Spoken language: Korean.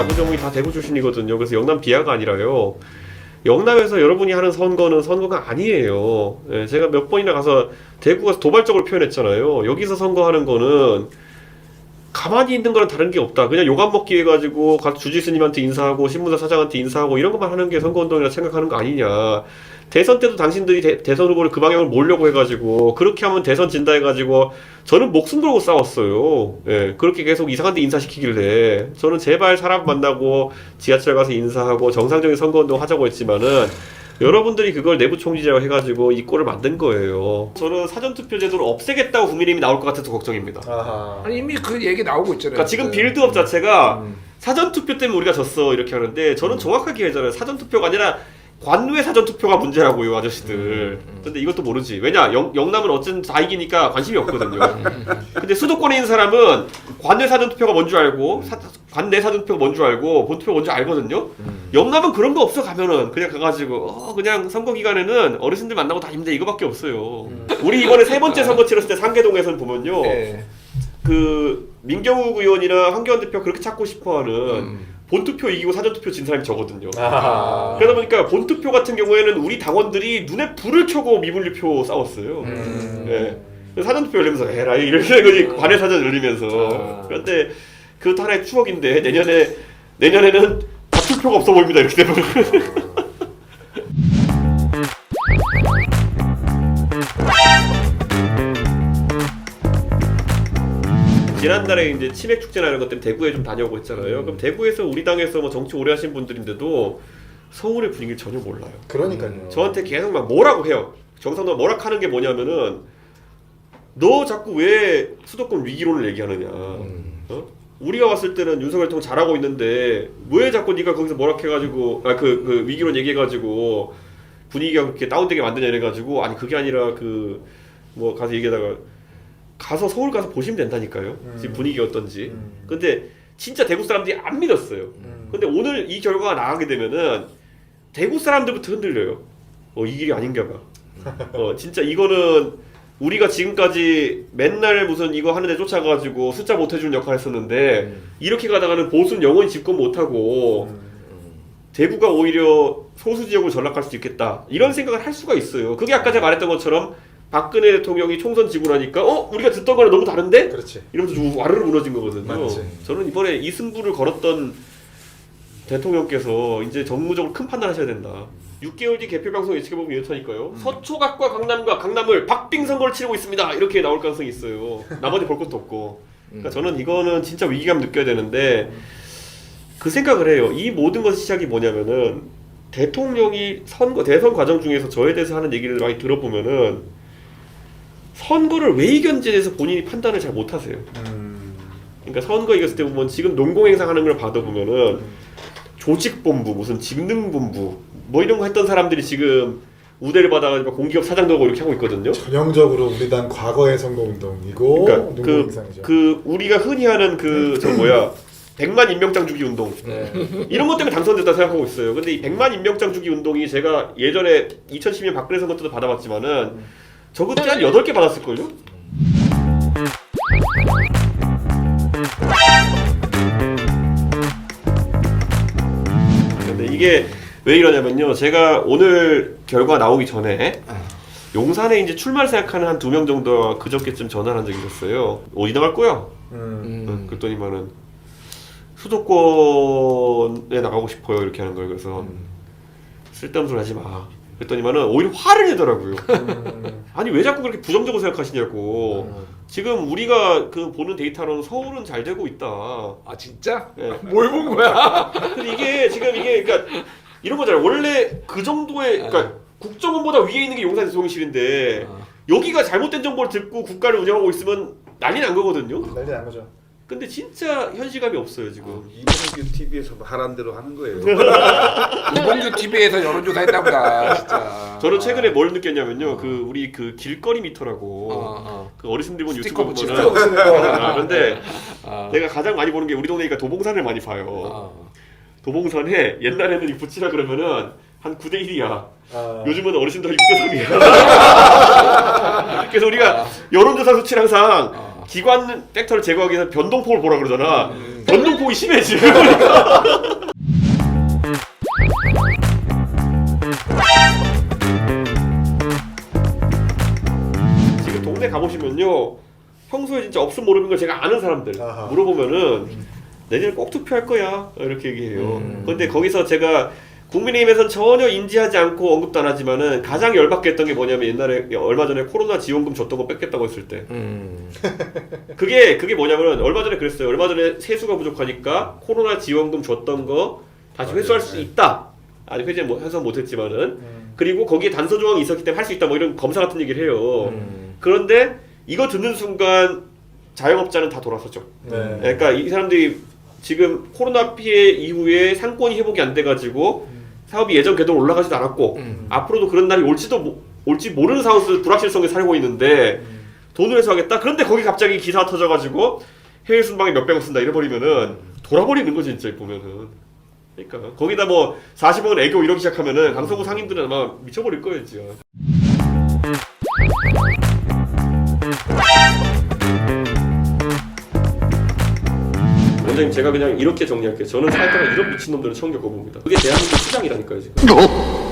아버지 어머니 다 대구 출신이거든요. 그래서 영남 비하가 아니라요. 영남에서 여러분이 하는 선거는 선거가 아니에요. 예, 제가 몇 번이나 가서 대구 가서 도발적으로 표현했잖아요. 여기서 선거하는 거는 가만히 있는 거랑 다른 게 없다. 그냥 요감 먹기 해가지고 주지스님한테 인사하고 신문사 사장한테 인사하고 이런 것만 하는 게 선거운동이라 생각하는 거 아니냐. 대선 때도 당신들이 대, 선 후보를 그 방향을 몰려고 해가지고 그렇게 하면 대선 진다 해가지고 저는 목숨 걸고 싸웠어요. 예, 그렇게 계속 이상한 데 인사시키길래 저는 제발 사람 만나고 지하철 가서 인사하고 정상적인 선거운동 하자고 했지만은 여러분들이 그걸 내부 총지자로 해가지고 이 꼴을 만든 거예요. 저는 사전투표 제도를 없애겠다고 국민의힘이 나올 것 같아서 걱정입니다. 아하. 아니 이미 그 얘기 나오고 있잖아요. 그러니까 지금 네. 빌드업 자체가 음. 사전투표 때문에 우리가 졌어 이렇게 하는데 저는 정확하게 하잖아요. 사전투표가 아니라 관외 사전투표가 문제라고요 아저씨들. 근데 이것도 모르지. 왜냐 영, 영남은 어쨌든 다 이기니까 관심이 없거든요. 근데 수도권에 있는 사람은 관외 사전투표가 뭔 줄 알고 사, 관내 사전투표가 뭔 줄 알고 본투표가 뭔 줄 알거든요. 영남은 그런 거 없어 가면은 그냥 가가지고 어, 그냥 선거 기간에는 어르신들 만나고 다니면 돼 이거밖에 없어요. 우리 이번에 세 번째 선거 치렀을 때 상계동에서는 보면요. 네. 그 민경욱 의원이나 황교안 대표 그렇게 찾고 싶어하는 음. 본투표 이기고 사전투표 진 사람이 적거든요. 아하. 그러다 보니까 본투표 같은 경우에는 우리 당원들이 눈에 불을 켜고 미분류표 싸웠어요. 음. 예. 그래서 사전투표 열리면서 에라이 이렇게 된 거지 관외 사전 열리면서 아. 그런데 그것도 하나의 추억인데 내년에 내년에는 다 투표가 없어 보입니다 이렇게 되면 지난달에 이제 치맥 축제나 이런 것 때문에 대구에 좀 다녀오고 했잖아요. 그럼 대구에서 우리 당에서 뭐 정치 오래 하신 분들인데도 서울의 분위기를 전혀 몰라요. 그러니까요. 저한테 계속 막 뭐라고 해요. 정상도 뭐라 하는 게 뭐냐면은 너 자꾸 왜 수도권 위기론을 얘기하느냐. 어? 우리가 왔을 때는 윤석열 대통령 잘하고 있는데 왜 자꾸 네가 거기서 뭐라 해가지고 아그 그 위기론 얘기해가지고 분위기가 그렇게 다운되게 만드냐 이래가지고 아니 그게 아니라 그 뭐 가서 얘기하다가 가서 서울 가서 보시면 된다니까요. 지금 분위기 어떤지. 음. 근데 진짜 대구 사람들이 안 믿었어요. 음. 근데 오늘 이 결과가 나가게 되면은 대구 사람들부터 흔들려요. 어, 이 길이 아닌가 봐. 어, 진짜 이거는 우리가 지금까지 맨날 무슨 이거 하는데 쫓아가지고 숫자 못 해주는 역할 했었는데 이렇게 가다가는 보수는 영원히 집권 못하고 음. 대구가 오히려 소수 지역으로 전락할 수도 있겠다. 이런 생각을 할 수가 있어요. 그게 아까 제가 말했던 것처럼 박근혜 대통령이 총선 지고 나니까 어? 우리가 듣던 거랑 너무 다른데? 그렇지. 이러면서 좀 와르르 무너진 거거든요. 맞지. 저는 이번에 이 승부를 걸었던 대통령께서 이제 정무적으로 큰 판단하셔야 된다. 6개월 뒤 개표 방송 예측해 보면 이렇다니까요. 서초각과 강남과 강남을 박빙 선거를 치르고 있습니다. 이렇게 나올 가능성이 있어요. 나머지 볼 것도 없고. 그러니까 저는 이거는 진짜 위기감 느껴야 되는데 그 생각을 해요. 이 모든 것의 시작이 뭐냐면은 대통령이 선거 대선 과정 중에서 저에 대해서 하는 얘기를 많이 들어보면은 선거를 왜 이겼는지에 대해서 본인이 판단을 잘 못하세요. 음. 그러니까 선거 이겼을 때 보면 지금 농공행사 하는 걸 봐도 보면은 조직본부 무슨 직능본부 뭐 이런 거 했던 사람들이 지금 우대를 받아가지고 공기업 사장도 하고 이렇게 하고 있거든요. 전형적으로 우리 당 과거의 선거운동이고 그러니까 그. 그 우리가 흔히 하는 그 저 뭐야 백만 임명장 주기 운동 네. 이런 것 때문에 당선됐다 생각하고 있어요. 근데 이 백만 임명장 주기 운동이 제가 예전에 2010년 박근혜 선거 때도 받아봤지만은 적어도 한 8개 받았을걸요? 근데 이게 왜 이러냐면요. 제가 오늘 결과 나오기 전에 용산에 이제 출마를 생각하는 한 두 명 정도 그저께쯤 전화를 한 적이 있었어요. 어디 나갈 거야? 음. 음. 응, 그랬더니만은 수도권에 나가고 싶어요 이렇게 하는 거예요. 그래서 쓸데없는 소리 하지 마. 그랬더니만은 오히려 화를 내더라고요. 음. 아니 왜 자꾸 그렇게 부정적으로 생각하시냐고. 지금 우리가 그 보는 데이터로는 서울은 잘 되고 있다. 아 진짜? 예. 뭘 본 거야? 근데 이게 지금 이게 그러니까 이런 거잖아요. 원래 그 정도의 그러니까 국정원보다 위에 있는 게 용산 대통령실인데 아. 여기가 잘못된 정보를 듣고 국가를 운영하고 있으면 난리 난 거거든요. 난리 난 거죠. 근데 진짜 현실감이 없어요 지금. 이봉규 TV에서 하란 대로 하는 거예요. 이봉규 TV에서 여론조사 했나 보다 진짜. 저는 최근에 뭘 느꼈냐면요. 그 우리 그 길거리 미터라고 어, 어. 그 어르신들 본 유튜브 붙이는 보면 거. 붙이는 거. 아, 근데 아. 내가 가장 많이 보는 게 우리 동네니까 도봉산을 많이 봐요. 어. 도봉산에 옛날에는 이 붙이라 그러면은 한 9대 1이야. 아. 요즘은 어르신들 6대 3이야. 그래서 우리가 여론조사 수치를 항상 어. 기관 팩터를 제거하기 위해서 변동폭을 보라 그러잖아. 전동폭이 심해 지금. 지금 동네 가보시면요. 평소에 진짜 없음 모르는 걸 제가 아는 사람들 아하. 물어보면은 내년에 꼭 투표할 거야 이렇게 얘기해요. 음. 근데 거기서 제가 국민의힘에선 전혀 인지하지 않고 언급도 안 하지만은 가장 열받게 했던 게 뭐냐면 옛날에 얼마 전에 코로나 지원금 줬던 거 뺏겠다고 했을 때 음. 그게 그게 뭐냐면 얼마 전에 그랬어요. 얼마 전에 세수가 부족하니까 코로나 지원금 줬던 거 다시 회수할 수 있다. 아니 회제 뭐 해서 못했지만은 음. 그리고 거기에 단서 조항이 있었기 때문에 할 수 있다. 뭐 이런 검사 같은 얘기를 해요. 음. 그런데 이거 듣는 순간 자영업자는 다 돌아섰죠. 네. 그러니까 이 사람들이 지금 코로나 피해 이후에 상권이 회복이 안 돼가지고 사업이 예전 궤도로 올라가지도 않았고 음. 앞으로도 그런 날이 올지도 모- 올지 모르는 상황에서 불확실성에 살고 있는데 돈을 회수하겠다. 그런데 거기 갑자기 기사가 터져가지고 해외 순방에 몇백억 쓴다 이래버리면은 돌아버리는 거지 진짜 보면은. 그러니까 거기다 뭐 40억은 애교 이러기 시작하면은 강서구 상인들은 아마 미쳐버릴 거예요 진짜. 원장님 제가 그냥 이렇게 정리할게요. 저는 살다가 이런 미친놈들은 처음 겪어봅니다. 그게 대한민국 시장이라니까요 지금.